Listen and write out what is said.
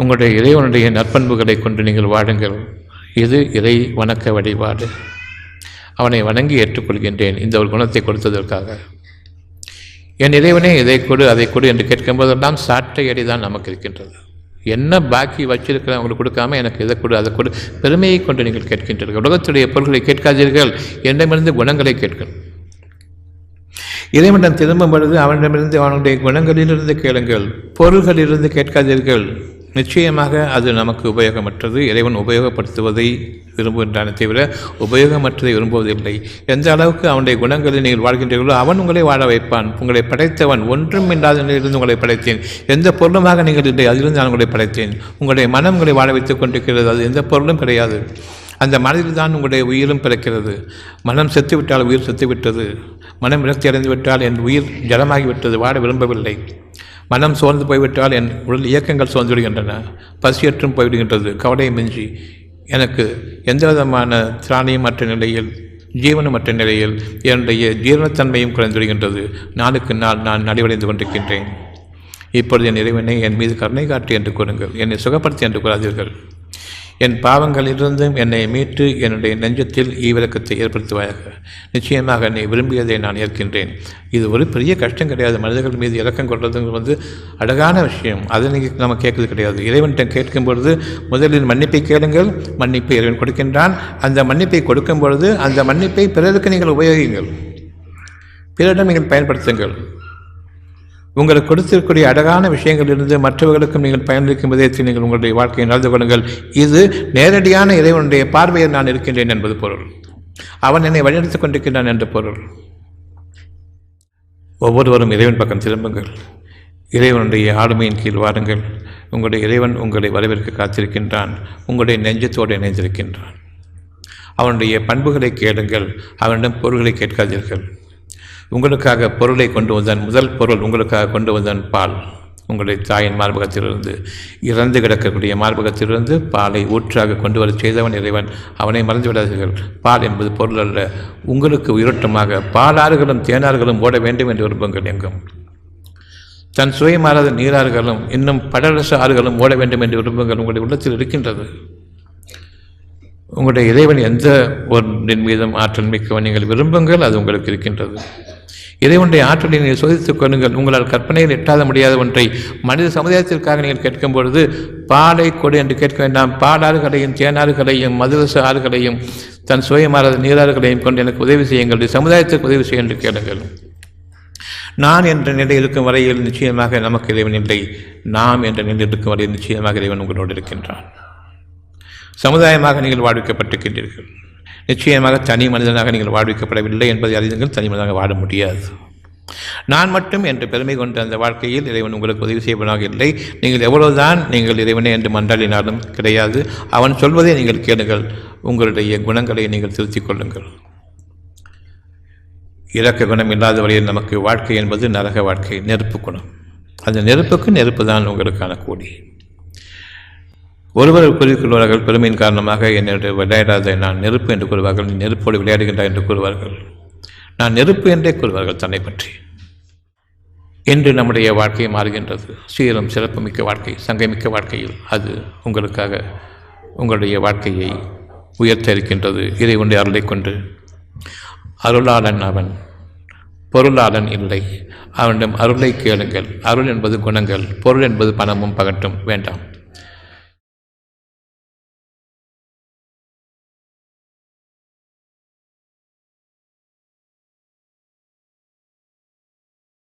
உங்களுடைய இறைவனுடைய நற்பண்புகளை கொண்டு நீங்கள் வாடுங்கள் இது இறை வணக்க வழிபாடு. அவனை வணங்கி ஏற்றுக்கொள்கின்றேன். இந்த ஒரு குணத்தை கொடுத்ததற்காக. என் இறைவனே இதை கொடு அதை கொடு என்று கேட்கும்போதெல்லாம் சாட்டை அடிதான் நமக்கு இருக்கின்றது. என்ன பாக்கி வச்சிருக்கிறேன் அவங்களுக்கு கொடுக்காம எனக்கு இதை கொடு அதை கொடு. பெருமையை கொண்டு நீங்கள் கேட்கின்றீர்கள். உலகத்துடைய பொருள்களை கேட்காதீர்கள். என்னிடமிருந்து குணங்களை கேட்கள் இறைவனிடம் திரும்பும் பொழுது அவனிடமிருந்து அவனுடைய குணங்களிலிருந்து கேளுங்கள். பொருள்களிலிருந்து கேட்காதீர்கள். நிச்சயமாக அது நமக்கு உபயோகமற்றது. இறைவன் உபயோகப்படுத்துவதை விரும்புகின்றானே தவிர உபயோகமற்றதை விரும்புவதில்லை. எந்த அளவுக்கு அவனுடைய குணங்களில் நீங்கள் வாழ்கின்றீர்களோ அவன் உங்களை வாழ வைப்பான். உங்களை படைத்தவன் ஒன்றும் இல்லாத நிலையிலிருந்து உங்களை படைத்தேன். எந்த பொருளுமாக நீங்கள் இல்லை அதிலிருந்து நான் உங்களை படைத்தேன். உங்களுடைய மனம் உங்களை வாழ வைத்துக் கொண்டிருக்கிறது அது எந்த பொருளும் கிடையாது. அந்த மனதில் தான் உங்களுடைய உயிரும் பிறக்கிறது. மனம் செத்துவிட்டால் உயிர் செத்துவிட்டது. மனம் விரக்தி அடைந்து விட்டால் என் உயிர் ஜலமாகிவிட்டது வாட விரும்பவில்லை. மனம் சோர்ந்து போய்விட்டால் என் உடல் இயக்கங்கள் சோர்ந்து விடுகின்றன பசியற்றும் போய்விடுகின்றது கவலையை மிஞ்சி. எனக்கு எந்த விதமான திராணியமற்ற நிலையில் ஜீவனமற்ற நிலையில் என்னுடைய ஜீரணத்தன்மையும் குறைந்துவிடுகின்றது. நாளுக்கு நாள் நான் நலிவடைந்து கொண்டிருக்கின்றேன். இப்பொழுது என் இறைவனை என் மீது கருணை காட்டு என்று கூறுங்கள். என்னை சுகப்படுத்தி என்று கூறாதீர்கள். என் பாவங்களிலிருந்தும் என்னை மீட்டு என்னுடைய நெஞ்சத்தில் ஈவிலக்கத்தை ஏற்படுத்துவாயாக. நிச்சயமாக நீ விரும்பியதை நான் ஏற்கின்றேன். இது ஒரு பெரிய கஷ்டம் கிடையாது. மனிதர்கள் மீது இறக்கம் கொள்வதுங்கிறது வந்து அழகான விஷயம். அதை நீங்கள் நம்ம கேட்கறது கிடையாது. இறைவன்கிட்ட கேட்கும் பொழுது முதலில் மன்னிப்பை கேளுங்கள் மன்னிப்பை இறைவன் கொடுக்கின்றான். அந்த மன்னிப்பை கொடுக்கும் பொழுது அந்த மன்னிப்பை பிறருக்கு நீங்கள் உபயோகிங்கள் பிறரிடம் நீங்கள் பயன்படுத்துங்கள். உங்களுக்கு கொடுத்திருக்கக்கூடிய அழகான விஷயங்களிலிருந்து மற்றவர்களுக்கும் நீங்கள் பயனளிக்கும் விதத்தில் நீங்கள் உங்களுடைய வாழ்க்கையை நடந்து கொள்ளுங்கள். இது நேரடியான இறைவனுடைய பார்வையில் நான் இருக்கின்றேன் என்பது பொருள். அவன் என்னை வழிநடத்திக் கொண்டிருக்கின்றான் என்ற பொருள். ஒவ்வொருவரும் இறைவன் பக்கம் திரும்புங்கள். இறைவனுடைய ஆளுமையின் கீழ் வாருங்கள். உங்களுடைய இறைவன் உங்களை வரவேற்க காத்திருக்கின்றான். உங்களுடைய நெஞ்சத்தோடு இணைந்திருக்கின்றான். அவனுடைய பண்புகளை கேளுங்கள். அவனிடம் பொருள்களை கேட்காதீர்கள். உங்களுக்காக பொருளை கொண்டு வந்தான். முதல் பொருள் உங்களுக்காக கொண்டு வந்தான் பால். உங்களுடைய தாயின் மார்பகத்திலிருந்து இறந்து கிடக்கக்கூடிய மார்பகத்திலிருந்து பாலை ஊற்றாக கொண்டு வர செய்தவன் இறைவன். அவனை மறந்து விடாதீர்கள் பால் என்பது பொருள் அல்ல. உங்களுக்கு உயிரோட்டமாக பாலாறுகளும் தேனாறுகளும் ஓட வேண்டும் என்று விரும்புங்கள் எங்கும். தன் சுயமாராத நீராறுகளும் இன்னும் படரச ஆறுகளும் ஓட வேண்டும் என்று விரும்புங்கள். உங்களுடைய உள்ளத்தில் இருக்கின்றது. உங்களுடைய இறைவன் எந்த ஒன்றின் மீதும் ஆற்றல் மிக்கவன் நீங்கள் விரும்புங்கள் அது உங்களுக்கு இருக்கின்றது. இறைவனுடைய ஆற்றலை நீங்கள் சோதித்துக் கொள்ளுங்கள். உங்களால் கற்பனையில் எட்டாத முடியாத ஒன்றை மனித சமுதாயத்திற்காக நீங்கள் கேட்கும் பொழுது பாலை கொடு என்று கேட்க வேண்டாம். பாலாறுகளையும் தேனாறுகளையும் மதுரச ஆறுகளையும் தன் சுயமாறாத நீராறுகளையும் கொண்டு எனக்கு உதவி செய்யுங்கள். சமுதாயத்திற்கு உதவி செய்ய என்று கேளுங்கள். நான் என்ற நிலை இருக்கும் வரையில் நிச்சயமாக நமக்கு இறைவன் இல்லை. நாம் என்ற நிலை இருக்கும் வரையில் நிச்சயமாக இறைவன் உங்களோடு இருக்கின்றான். சமுதாயமாக நீங்கள் வாழ்விக்கப்பட்டிருக்கின்றீர்கள் நிச்சயமாக தனி மனிதனாக நீங்கள் வாழ்விக்கப்படவில்லை என்பதை அறிந்தீர்கள் தனி மனிதனாக வாழ முடியாது. நான் மட்டும் என்று பெருமை கொண்ட அந்த வாழ்க்கையில் இறைவன் உங்களுக்கு உதவி செய்வனாக இல்லை. நீங்கள் எவ்வளவுதான் நீங்கள் இறைவனே என்று மன்றாடினாலும் கிடையாது. அவன் சொல்வதை நீங்கள் கேளுங்கள். உங்களுடைய குணங்களை நீங்கள் திருத்திக் கொள்ளுங்கள். இறக்க குணம் இல்லாத வரையில் நமக்கு வாழ்க்கை என்பது நரக வாழ்க்கை நெருப்பு குணம். அந்த நெருப்புக்கு நெருப்பு தான் உங்களுக்கான கூடி ஒருவர் கூறிக்கொள்வார்கள் பெருமையின் காரணமாக என்னுடைய விளையாடாத நான் நெருப்பு என்று கூறுவார்கள் நீ நெருப்போடு விளையாடுகின்றாய் என்று கூறுவார்கள். நான் நெருப்பு என்றே கூறுவார்கள் தன்னை பற்றி. இன்று நம்முடைய வாழ்க்கை மாறுகின்றது. சீரம் சிறப்புமிக்க வாழ்க்கை சங்கமிக்க வாழ்க்கையில் அது உங்களுக்காக உங்களுடைய வாழ்க்கையை உயர்த்த இருக்கின்றது. இதை உண்டை அருளை கொண்டு. அருளாளன் அவன் பொருளாளன் இல்லை. அவனிடம் அருளை கேளுங்கள். அருள் என்பது குணங்கள் பொருள் என்பது பணமும் பகட்டும். வேண்டாம்.